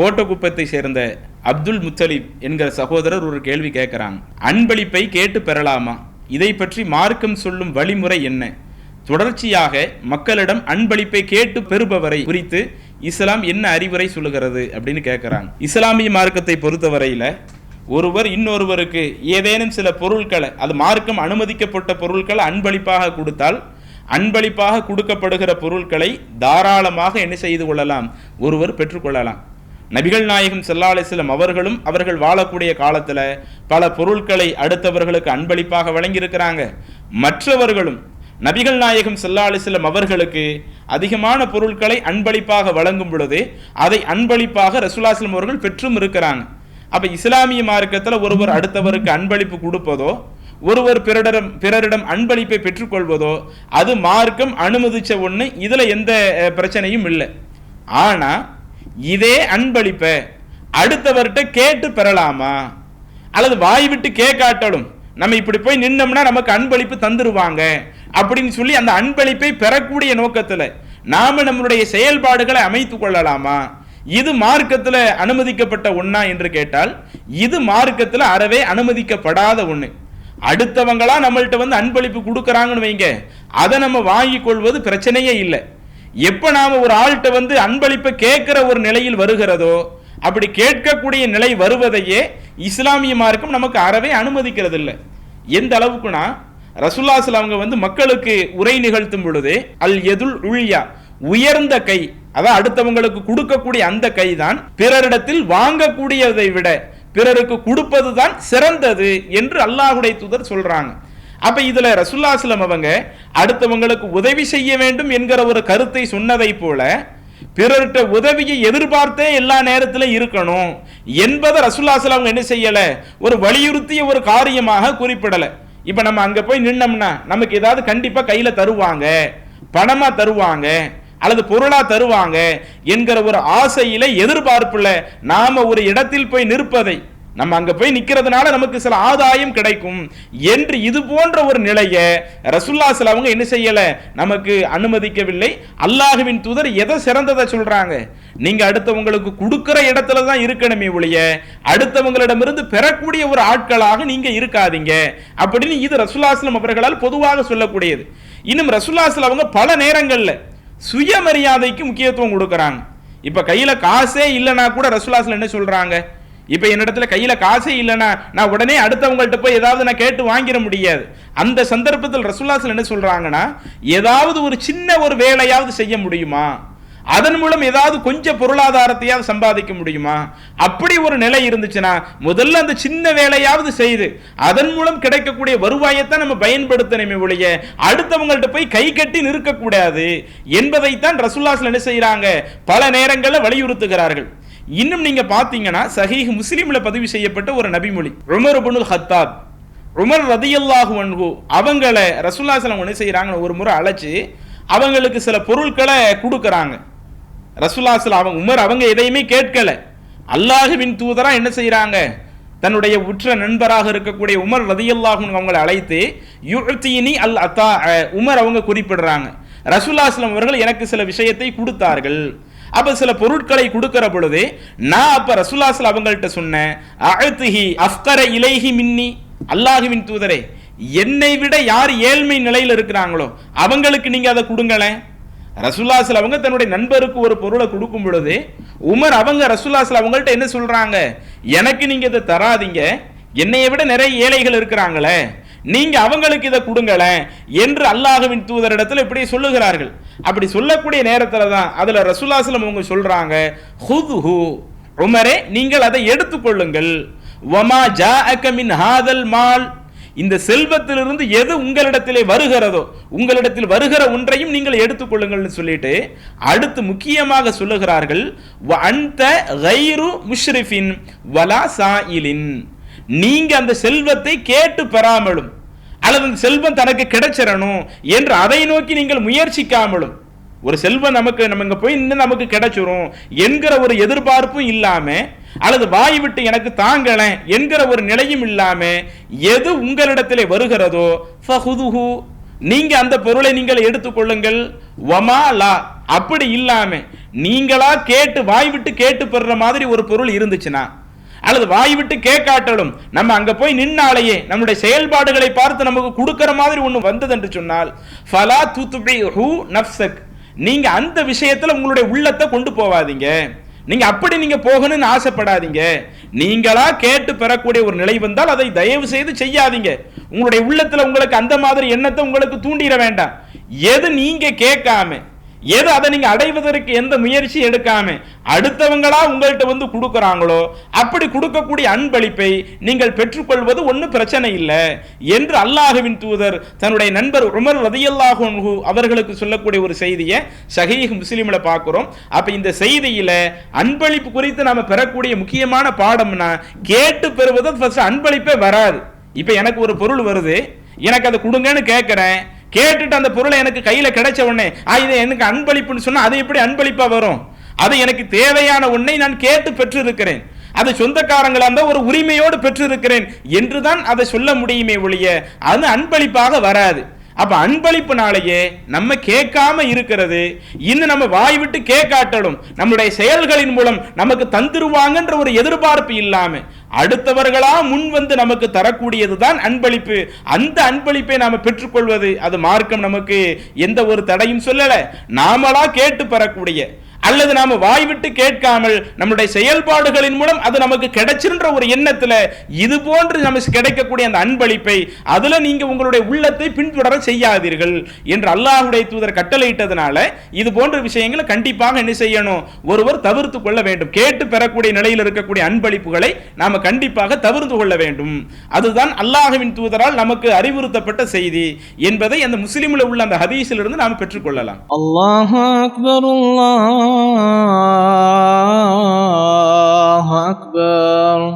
கோட்டகுப்பத்தை சேர்ந்த அப்துல் முத்தலிப் என்கிற சகோதரர் ஒரு கேள்வி கேட்குறாங்க. அன்பளிப்பை கேட்டு பெறலாமா? இதை பற்றி மார்க்கம் சொல்லும் வழிமுறை என்ன? தொடர்ச்சியாக மக்களிடம் அன்பளிப்பை கேட்டு பெறுபவரை குறித்து இஸ்லாம் என்ன அறிவுரை சொல்லுகிறது அப்படின்னு கேட்குறாங்க. இஸ்லாமிய மார்க்கத்தை பொறுத்தவரையில் ஒருவர் இன்னொருவருக்கு ஏதேனும் சில பொருட்களை அது மார்க்கம் அனுமதிக்கப்பட்ட பொருட்களை அன்பளிப்பாக கொடுத்தால் அன்பளிப்பாக கொடுக்கப்படுகிற பொருட்களை தாராளமாக என்ன செய்து கொள்ளலாம்? ஒருவர் பெற்றுக்கொள்ளலாம். நபிகள் நாயகம் ஸல்லல்லாஹு அலைஹி அவர்களும் அவர்கள் வாழக்கூடிய காலத்தில் பல பொருட்களை அடுத்தவர்களுக்கு அன்பளிப்பாக வழங்கியிருக்கிறாங்க. மற்றவர்களும் நபிகள் நாயகம் ஸல்லல்லாஹு அலைஹி அவர்களுக்கு அதிகமான பொருட்களை அன்பளிப்பாக வழங்கும் பொழுது அதை அன்பளிப்பாக ரசூலாஸ்லம் அவர்கள் பெற்றும் இருக்கிறாங்க. அப்போ இஸ்லாமிய மார்க்கத்தில் ஒருவர் அடுத்தவருக்கு அன்பளிப்பு கொடுப்பதோ ஒருவர் பிறரிடம் பிறரிடம் அன்பளிப்பை பெற்றுக்கொள்வதோ அது மார்க்கம் அனுமதிச்ச ஒன்று இதில் எந்த பிரச்சனையும் இல்லை. ஆனால் இதே அன்பளிப்பை அடுத்தவர்கிட்ட கேட்டு பெறலாமா? அல்லது வாய் விட்டு கேட்காட்டலும் நம்ம இப்படி போய் நின்னோம்னா நமக்கு அன்பளிப்பு தந்துருவாங்க? அப்படின்னு சொல்லி அந்த அன்பளிப்பை பெறக்கூடிய நோக்கத்துல நாம நம்மளுடைய செயல்பாடுகளை அமைத்து கொள்ளலாமா? இது மார்க்கத்துல அனுமதிக்கப்பட்ட ஒன்றா என்று கேட்டால் இது மார்க்கத்துல அறவே அனுமதிக்கப்படாத ஒண்ணு. அடுத்தவங்களா நம்மள்ட்ட வந்து அன்பளிப்பு கொடுக்கறாங்கன்னு வைங்க. அதை நம்ம வாங்கிக் கொள்வது பிரச்சனையே இல்லை. எப்ப நாம ஒரு ஆள்கிட்ட வந்து அன்பளிப்பை கேட்கிற ஒரு நிலையில் வருகிறதோ அப்படி கேட்கக்கூடிய நிலை வருவதையே இஸ்லாமிய மார்க்கம் நமக்கு அறவே அனுமதிக்கிறது இல்லை எந்த அளவுக்குனா ரசுல்லாசில் அவங்க வந்து மக்களுக்கு உரை நிகழ்த்தும் பொழுது அல் எதுல் உழியா உயர்ந்த கை அதான் அடுத்தவங்களுக்கு கொடுக்கக்கூடிய அந்த கை தான் பிறரிடத்தில் வாங்கக்கூடியதை விட பிறருக்கு கொடுப்பது தான் சிறந்தது என்று அல்லாஹுடைய தூதர் சொல்றாங்க. அப்ப இதுல ரசுல்லாஸ்லம் அவங்க அடுத்தவங்களுக்கு உதவி செய்ய வேண்டும் என்கிற ஒரு கருத்தை சொன்னதை போல பிறர்கிட்ட உதவியை எதிர்பார்த்தே எல்லா நேரத்திலும் இருக்கணும் என்பதை ரசுல்லாஸ்லம் அவங்க என்ன செய்யல? ஒரு வலியுறுத்திய ஒரு காரியமாக குறிப்பிடல. இப்ப நம்ம அங்க போய் நின்னோம்னா நமக்கு ஏதாவது கண்டிப்பா கையில தருவாங்க பணமா தருவாங்க அல்லது பொருளா தருவாங்க என்கிற ஒரு ஆசையில எதிர்பார்ப்புல நாம ஒரு இடத்தில் போய் நிற்பதை நம்ம அங்க போய் நிக்கிறதுனால நமக்கு சில ஆதாயம் கிடைக்கும். என்று இது போன்ற ஒரு நிலையை ரசுல்லாஸ்ல அவங்க என்ன செய்யல? நமக்கு அனுமதிக்கவில்லை. அல்லாஹுவின் தூதர் எதை சிறந்ததை சொல்றாங்க? நீங்க அடுத்தவங்களுக்கு கொடுக்கிற இடத்துல தான் இருக்கணுமே ஒழிய அடுத்தவங்களிடமிருந்து பெறக்கூடிய ஒரு ஆட்களாக நீங்க இருக்காதீங்க. அப்படின்னு இது ரசுல்லாஸ்லம் அவர்களால் பொதுவாக சொல்லக்கூடியது. இன்னும் ரசுல்லாஸ்ல அவங்க பல நேரங்கள்ல சுயமரியாதைக்கு முக்கியத்துவம் கொடுக்குறாங்க. இப்ப கையில காசே இல்லைன்னா கூட ரசுல்லாஸ்ல என்ன சொல்றாங்க? இப்போ என்னிடத்துல கையில் காசே இல்லைன்னா நான் உடனே அடுத்தவங்கள்ட்ட போய் ஏதாவது நான் கேட்டு வாங்கிட முடியாது. அந்த சந்தர்ப்பத்தில் ரசுல்லாஸ்ல என்ன சொல்கிறாங்கன்னா ஏதாவது ஒரு சின்ன ஒரு வேலையாவது செய்ய முடியுமா? அதன் மூலம் ஏதாவது கொஞ்சம் பொருளாதாரத்தையாவது சம்பாதிக்க முடியுமா? அப்படி ஒரு நிலை இருந்துச்சுன்னா முதல்ல அந்த சின்ன வேலையாவது செய்து அதன் மூலம் கிடைக்கக்கூடிய வருவாயைத்தான் நம்ம பயன்படுத்தணுமே ஒழிய அடுத்தவங்கள்ட்ட போய் கை கட்டி நிற்கக்கூடாது என்பதைத்தான் ரசுல்லாசில் என்ன செய்கிறாங்க பல நேரங்களில் வலியுறுத்துகிறார்கள். இன்னும் நீங்க பாத்தீங்கன்னா சஹீஹ் முஸ்லீம்ல பதிவு செய்யப்பட்ட ஒரு நபிமொழி. உமர் புனுல் ஹத்தாப் உமர் ரதியல்லாஹு அன்ஹு அவங்கள ரசூல்லாஸ்லாம் என்ன செய்யறாங்கன்னு ஒரு முறை அழைச்சு அவங்களுக்கு சில பொருட்களை கொடுக்கறாங்க. ரசூல்லாஸ்லாம் அவங்க உமர் அவங்க எதையுமே கேட்கல. அல்லாஹுவின் தூதரா என்ன செய்யறாங்க தன்னுடைய உற்ற நண்பராக இருக்கக்கூடிய உமர் ரதியல்லாஹு அவங்களை அழைத்து யுழ்த்தீனி அல் அத்தா உமர் அவங்க குறிப்பிடுறாங்க. ரசுல்லாஸ்லம் அவர்கள் எனக்கு சில விஷயத்தை கொடுத்தார்கள். அப்போ சில பொருட்களை கொடுக்கிற பொழுது நான் அப்போ ரசுல்லாஸ்ல அவங்கள்ட்ட சொன்னேன் அழுத்துஹி அஃப்கர இலைஹி மின்னி. அல்லாஹுவின் தூதரே என்னை விட யார் ஏழ்மை நிலையில் இருக்கிறாங்களோ அவங்களுக்கு நீங்கள் அதை கொடுங்களேன். ரசூல்லாஸ்ல அவங்க தன்னுடைய நண்பருக்கு ஒரு பொருளை கொடுக்கும் பொழுது உமர் அவங்க ரசூல்லாஸ்ல அவங்கள்ட்ட என்ன சொல்கிறாங்க எனக்கு நீங்கள் இதை தராதீங்க. என்னைய விட நிறைய ஏழைகள் இருக்கிறாங்களே நீங்க அவங்களுக்கு இதை கொடுங்களேன் என்று அல்லாஹுவின் தூதரிடத்தில் இப்படி சொல்லுகிறார்கள். அப்படி சொல்லக்கூடிய நேரத்தில் தான் அதுல ரசூல்லாஸ்லம் அவங்க சொல்றாங்க ஹுதுஹு உமரே நீங்கள் அதை எடுத்துக்கொள்ளுங்கள் வமா ஜா அக்கமின் ஹாதல் மால். இந்த செல்வத்திலிருந்து எது உங்களிடத்திலே வருகிறதோ உங்களிடத்தில் வருகிற ஒன்றையும் நீங்கள் எடுத்துக்கொள்ளுங்கள்னு சொல்லிட்டு அடுத்து முக்கியமாக சொல்லுகிறார்கள் அந்த அன்த கைரு முஷ்ரிஃபின் வலா சாயிலின். நீங்க அந்த செல்வத்தை கேட்டு பெறாமலும் அல்லது செல்வம் தனக்கு கிடைச்சிடணும் என்று அதை நோக்கி நீங்கள் முயற்சிக்காமலும் ஒரு செல்வம் நமக்கு நம்ம இங்க போய் இன்னும் நமக்கு கிடைச்சிரும் என்கிற ஒரு எதிர்பார்ப்பும் இல்லாம அல்லது வாய் விட்டு எனக்கு தாங்கலை என்கிற ஒரு நிலையும் இல்லாம எது உங்களிடத்திலே வருகிறதோ ஃபஹுதுஹு நீங்க அந்த பொருளை நீங்கள் எடுத்துக்கொள்ளுங்கள் வமா லா அப்படி இல்லாம நீங்களா கேட்டு வாய் விட்டு கேட்டு பெறுற மாதிரி ஒரு பொருள் இருந்துச்சுன்னா அல்லது வாய் விட்டு கேட்காட்டலும் நம்ம அங்க போய் நின்னாலேயே நம்முடைய செயல்பாடுகளை பார்த்து நமக்கு கொடுக்குற மாதிரி ஒண்ணு வந்தது என்று சொன்னால் ஃபலா துத்துபி ஹூ நப்சக் நீங்க அந்த விஷயத்துல உங்களுடைய உள்ளத்தை கொண்டு போவாதீங்க. நீங்க அப்படி நீங்க போகணும்னு ஆசைப்படாதீங்க. நீங்களா கேட்டு பெறக்கூடிய ஒரு நிலை வந்தால் அதை தயவு செய்து செய்யாதீங்க. உங்களுடைய உள்ளத்துல உங்களுக்கு அந்த மாதிரி எண்ணத்தை உங்களுக்கு தூண்டிட வேண்டாம். எது நீங்க கேட்காம எது அதை நீங்க அடைவதற்கு எந்த முயற்சியும் எடுக்காம அடுத்தவங்களா உங்கள்கிட்ட வந்து கொடுக்கறாங்களோ அப்படி கொடுக்கக்கூடிய அன்பளிப்பை நீங்கள் பெற்றுக்கொள்வது ஒன்றும் பிரச்சனை இல்லை என்று அல்லாஹுவின் தூதர் தன்னுடைய நண்பர் உமர் ரதியல்லாஹு அவர்களுக்கு சொல்லக்கூடிய ஒரு செய்தியை சஹீஹ் முஸ்லீம்ல பார்க்குறோம். அப்ப இந்த செய்தியில அன்பளிப்பு குறித்து நாம பெறக்கூடிய முக்கியமான பாடம்னா கேட்டு பெறுவது ஃபர்ஸ்ட் அன்பளிப்பே வராது. இப்ப எனக்கு ஒரு பொருள் வருது எனக்கு அதை கொடுங்கன்னு கேட்குறேன் கேட்டுட்டு அந்த பொருளை எனக்கு கையில கிடைச்ச உடனே ஆ இது எனக்கு அன்பளிப்புன்னு சொன்னா அது எப்படி அன்பளிப்பா வரும்? அது எனக்கு தேவையான ஒன்றை நான் கேட்டு பெற்றிருக்கிறேன். அது சொந்தக்காரங்களாக இருந்தால் ஒரு உரிமையோடு பெற்றிருக்கிறேன். என்றுதான் அதை சொல்ல முடியுமே ஒழிய அது அன்பளிப்பாக வராது. அப்ப அன்பளிப்புனாலேயே நம்ம கேட்காம இருக்கிறது இன்னும் நம்ம வாய் விட்டு கேட்காட்டலும் நம்முடைய செயல்களின் மூலம் நமக்கு தந்துருவாங்கன்ற ஒரு எதிர்பார்ப்பு இல்லாம அடுத்தவர்களா முன் வந்து நமக்கு தரக்கூடியதுதான் அன்பளிப்பு. அந்த அன்பளிப்பை நாம பெற்றுக்கொள்வது அது மார்க்கம் நமக்கு எந்த ஒரு தடையும் சொல்லல. நாமளா கேட்டு பெறக்கூடிய அல்லது நாம வாய் விட்டு கேட்காமல் நம்முடைய செயல்பாடுகளின் மூலம் அது நமக்கு கிடைச்சிருன்ற ஒரு எண்ணத்துல இது போன்று நமக்கு கிடைக்கக்கூடிய அந்த அன்பளிப்பை அதுல நீங்க உங்களுடைய உள்ளத்தை பின்தொடர செய்யாதீர்கள் என்று அல்லாஹுடைய தூதர் கட்டளையிட்டதுனால இது போன்ற விஷயங்களை கண்டிப்பாக என்ன செய்யணும்? ஒருவர் தவிர்த்து கொள்ள வேண்டும். கேட்டு பெறக்கூடிய நிலையில் இருக்கக்கூடிய அன்பளிப்புகளை நாம கண்டிப்பாக தவிர்த்து கொள்ள வேண்டும். அதுதான் அல்லாஹுவின் தூதரால் நமக்கு அறிவுறுத்தப்பட்ட செய்தி என்பதை அந்த முஸ்லிமில் உள்ள அந்த ஹதீஸிலிருந்து நாம் பெற்றுக்கொள்ளலாம். அல்லாஹ் அக்பர் அல்லாஹ் الله أكبر